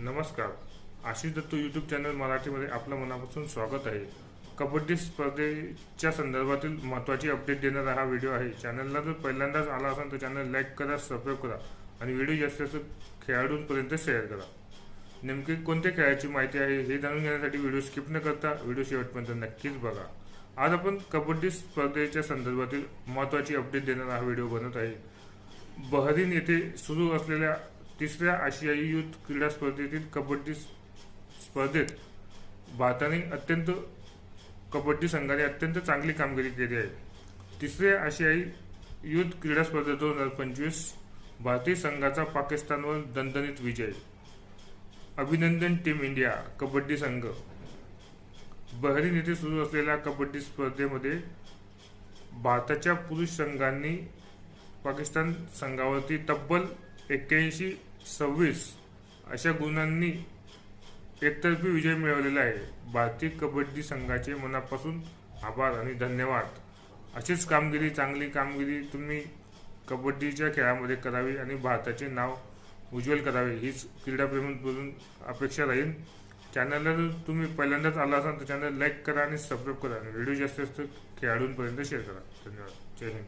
नमस्कार. Ashish Dattu YouTube channel मराठीमध्ये आपलं मनापासून स्वागत आहे. कबड्डी स्पर्धेच्या संदर्भातील महत्त्वाची अपडेट देणारा हा व्हिडिओ आहे. चॅनलला जर पहिल्यांदाच आला असाल तर चॅनल लाईक करा सबस्क्राईब करा आणि व्हिडिओ जास्तीत जास्त खेळाडूंपर्यंत शेअर करा. नेमकी कोणत्या खेळाची माहिती आहे हे जाणून घेण्यासाठी व्हिडिओ स्किप न करता व्हिडिओ शेवटपर्यंत नक्कीच बघा. आज आपण कबड्डी स्पर्धेच्या संदर्भातील महत्त्वाची अपडेट देणारा हा व्हिडिओ बनत आहे. बहरीन येथे सुरू असलेल्या तिसऱ्या आशियाई युथ क्रीडा स्पर्धेतील कबड्डी स्पर्धेत भारताने अत्यंत कबड्डी संघाने अत्यंत चांगली कामगिरी केली आहे. तिसऱ्या आशियाई युथ क्रीडा स्पर्धेत दोन हजार पंचवीस भारतीय संघाचा पाकिस्तानवर दणदणीत विजय. अभिनंदन टीम इंडिया कबड्डी संघ. बहरीन येथे सुरू असलेल्या कबड्डी स्पर्धेमध्ये भारताच्या पुरुष संघांनी पाकिस्तान संघावरती तब्बल एक्क्याऐंशी सव्वीस अशा गुणांनी एकतर्फी विजय मिळवलेला आहे. भारतीय कबड्डी संघाचे मनापासून आभार आणि धन्यवाद. अशीच कामगिरी चांगली कामगिरी तुम्ही कबड्डीच्या खेळामध्ये करावी आणि भारताचे नाव उज्ज्वल करावे हीच क्रीडाप्रेमींकडून अपेक्षा राहील. चॅनलला जर तुम्ही पहिल्यांदाच आला असाल तर चॅनल लाईक करा आणि सबस्क्राईब करा आणि व्हिडिओ जास्तीत जास्त खेळाडूंपर्यंत शेअर करा. धन्यवाद. जय हिंद.